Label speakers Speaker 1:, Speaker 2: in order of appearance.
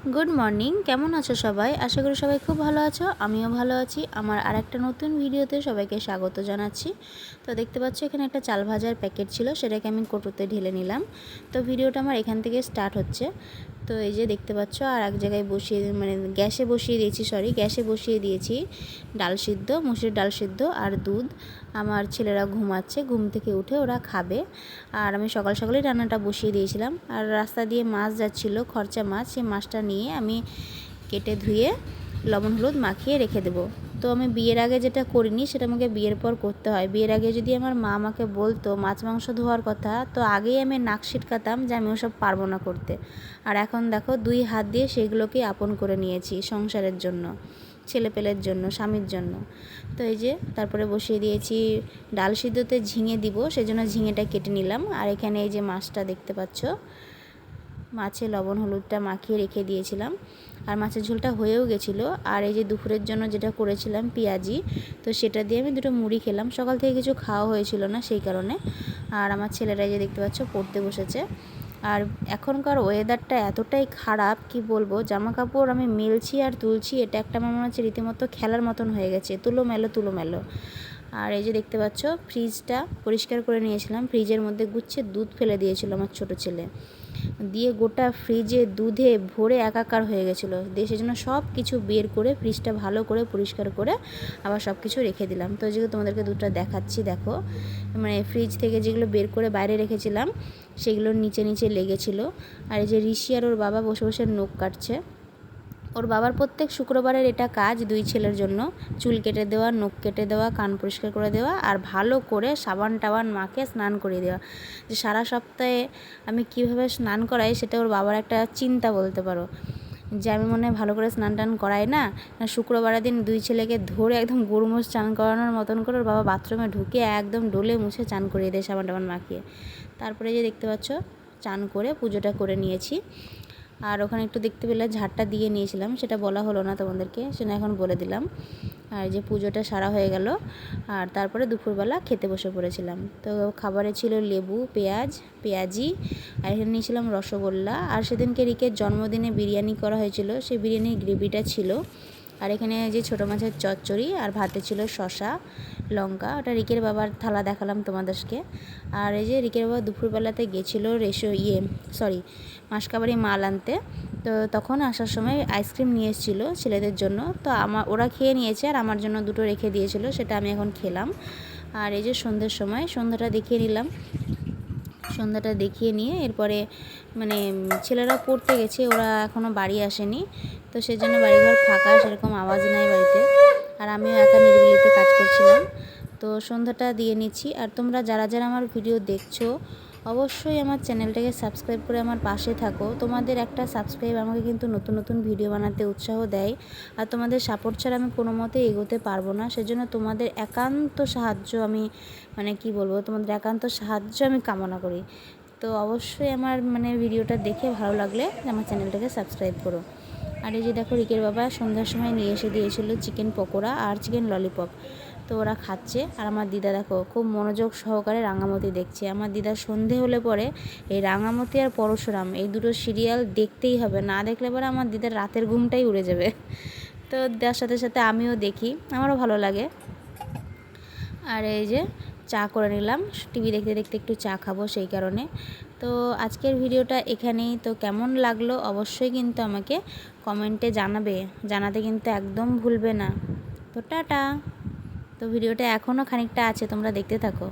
Speaker 1: Good morning কেমন আছো সবাই? আশা করি সবাই খুব ভালো আছো। আমিও ভালো আছি। আমার আর একটা নতুন ভিডিওতে সবাইকে স্বাগত জানাচ্ছি। তো দেখতে পাচ্ছ, এখানে একটা চাল ভাজার প্যাকেট ছিল, সেটাকে আমি কোটোতে ঢেলে নিলাম। তো ভিডিওটা আমার এখান থেকে স্টার্ট হচ্ছে। তো এই যে দেখতে পাচ্ছ, আর এক জায়গায় বসিয়ে মানে গ্যাসে বসিয়ে দিয়েছি সরি গ্যাসে বসিয়ে দিয়েছি ডাল সিদ্ধ মুসুরির ডাল সিদ্ধ আর দুধ। আমার ছেলেরা ঘুমাচ্ছে, ঘুম থেকে উঠে ওরা খাবে। আর আমি সকাল সকালেই রান্নাটা বসিয়ে দিয়েছিলাম। আর রাস্তা দিয়ে মাছ যাচ্ছিল, খরচা মাছ, সেই মাছটা নিয়ে আমি কেটে ধুয়ে লবণ হলুদ মাখিয়ে রেখে দেবো। তো আমি বিয়ের আগে যেটা করিনি সেটা আমাকে বিয়ের পর করতে হয়। বিয়ের আগে যদি আমার মা আমাকে বলতো মাছ, মাংস ধোয়ার কথা, তো আগেই আমি নাক ছিটকাতাম যে আমি ওসব পারব না করতে। আর এখন দেখো দুই হাত দিয়ে সেগুলোকেই আপন করে নিয়েছি সংসারের জন্য, ছেলেপেলের জন্য, স্বামীর জন্য। তো এই যে তারপরে বসিয়ে দিয়েছি, ডাল সিদ্ধতে ঝিঙে দিব, সেজন্য ঝিঙেটা কেটে নিলাম। আর এখানে এই যে মাছটা দেখতে পাচ্ছ মাছে লবণ হলুদটা মাখিয়ে রেখে দিয়েছিলাম। আর মাছের ঝোলটা হয়েও গেছিল। আর এই যে দুপুরের জন্য যেটা করেছিলাম পেঁয়াজি, তো সেটা দিয়ে আমি দুটো মুড়ি খেলাম। সকাল থেকে কিছু খাওয়া হয়েছিল না সেই কারণে। আর আমার ছেলেরা যে দেখতে পাচ্ছ পড়তে বসেছে। আর এখনকার ওয়েদারটা এতটাই খারাপ, কি বলব? জামা কাপড় আমি মেলছি আর তুলছি, এটা একটা আমার মনে হচ্ছে রীতিমতো খেলার মতন হয়ে গেছে। তুলো মেলো তুলো মেলো আর এই যে দেখতে পাচ্ছ ফ্রিজটা পরিষ্কার করে নিয়েছিলাম। ফ্রিজের মধ্যে গুচ্ছে দুধ ফেলে দিয়েছিল আমার ছোট ছেলে। দিয়ে গোটা ফ্রিজে দুধে ভরে একাকার হয়ে গেছিল। দিয়ে সেজন্য সব কিছু বের করে, ফ্রিজটা ভালো করে পরিষ্কার করে আবার সব কিছু রেখে দিলাম। তো যেগুলো তোমাদেরকে দুধটা দেখাচ্ছি, দেখো মানে ফ্রিজ থেকে যেগুলো বের করে বাইরে রেখেছিলাম সেগুলোর নিচে নিচে লেগেছিলো। আর এই যে ঋষি আর ওর বাবা বসে বসে নখ কাটছে। ওর বাবার প্রত্যেক শুক্রবারের এটা কাজ দুই ছেলের জন্য। চুল কেটে দেওয়া, নখ কেটে দেওয়া, কান পরিষ্কার করে দেওয়া আর ভালো করে সাবান টাবান মাকে স্নান করিয়ে দেওয়া। যে সারা সপ্তাহে আমি কীভাবে স্নান করাই সেটা ওর বাবার একটা চিন্তা বলতে পারো। যে আমি মনে হয় ভালো করে স্নান টান করাই না শুক্রবারের দিন দুই ছেলেকে ধরে একদম গরুমোষ চান করানোর মতন করে ওর বাবা বাথরুমে ঢুকে একদম ডোলে মুছে চান করিয়ে দেয় সাবান টাবান মাখিয়ে। তারপরে যে দেখতে পাচ্ছ, চান করে পুজোটা করে নিয়েছি। আর ওখানে একটু দেখতে পেলে ঝাড়টা দিয়ে নিয়েছিলাম, সেটা বলা হলো না তোমাদেরকে সেটা এখন বলে দিলাম। আর যে পুজোটা সারা হয়ে গেল, আর তারপরে দুপুরবেলা খেতে বসে পড়েছিলাম। তো খাবারে ছিল লেবু, পেঁয়াজ, পেঁয়াজি, আর এখানে নিয়েছিলাম রসগোল্লা। আর সেদিনকে রিকের জন্মদিনে বিরিয়ানি করা হয়েছিল, সেই বিরিয়ানির গ্রেভিটা ছিল। আর এখানে যে ছোটো মাছের চচ্চড়ি আর ভাতে ছিল শশা লঙ্কা, ওটা রিকের বাবার থালা দেখালাম তোমাদেরকে। আর এই যে রিকের বাবা দুপুরবেলাতে গেছিল রেশো ইয়ে সরি মাসকাবারি মাল আনতে। তো তখন আসার সময় আইসক্রিম নিয়ে এসেছিল ছেলেদের জন্য। তো আমার ওরা খেয়ে নিয়েছে আর আমার জন্য দুটো রেখে দিয়েছিল, সেটা আমি এখন খেলাম। আর এই যে সন্ধ্যের সময়, সন্ধ্যাটা দেখিয়ে নিলাম। সন্ধ্যাটা দেখিয়ে নিয়ে এরপরে মানে ছেলেরা পড়তে গেছে, ওরা এখনও বাড়ি আসেনি। তো সেজন্য বাড়িঘর ফাঁকা, সেরকম আওয়াজ নাই বাড়িতে। আর আমিও একা নিরিবিলিতে কাজ করছিলাম। তো সন্ধ্যাটা দিয়ে নিচ্ছি। আর তোমরা যারা যারা আমার ভিডিও দেখছ অবশ্যই আমার চ্যানেলটাকে সাবস্ক্রাইব করে আমার পাশে থাকো। তোমাদের একটা সাবস্ক্রাইব আমাকে কিন্তু নতুন নতুন ভিডিও বানাতে উৎসাহ দেয়। আর তোমাদের সাপোর্ট ছাড়া আমি কোনো মতে এগোতে পারব না। সেজন্য তোমাদের একান্ত সাহায্য আমি মানে কি বলব, তোমাদের একান্ত সাহায্য আমি কামনা করি। তো অবশ্যই আমার মানে ভিডিওটা দেখে ভালো লাগলে আমার চ্যানেলটাকে সাবস্ক্রাইব করো। আর এই যে দেখো, রিকের বাবা সন্ধ্যার সময় নিয়ে এসে দিয়েছিল চিকেন পকোড়া আর চিকেন ললিপপ তো ওরা খাচ্ছে। আর আমার দিদা দেখো, খুব মনোযোগ সহকারে রাঙামতি দেখছে। আমার দিদার সন্ধে হলে পরে এই রাঙামতি আর পরশুরাম, এই দুটো সিরিয়াল দেখতেই হবে। না দেখলে পরে আমার দিদার রাতের ঘুমটাই উড়ে যাবে। তো দেওয়ার সাথে সাথে আমিও দেখি। আমারও ভালো লাগে। আর এই যে চা করে নিলাম। টিভি দেখতে দেখতে একটু চা খাব সেই কারণে। তো আজকের ভিডিওটা এখানেই। তো কেমন লাগল অবশ্যই কিন্তু আমাকে কমেন্টে জানাবে। জানাতে কিন্তু একদম ভুলবে না। তো টাটা। তো ভিডিওটা এখনও খানিকটা আছে তোমরা দেখতে থাকো।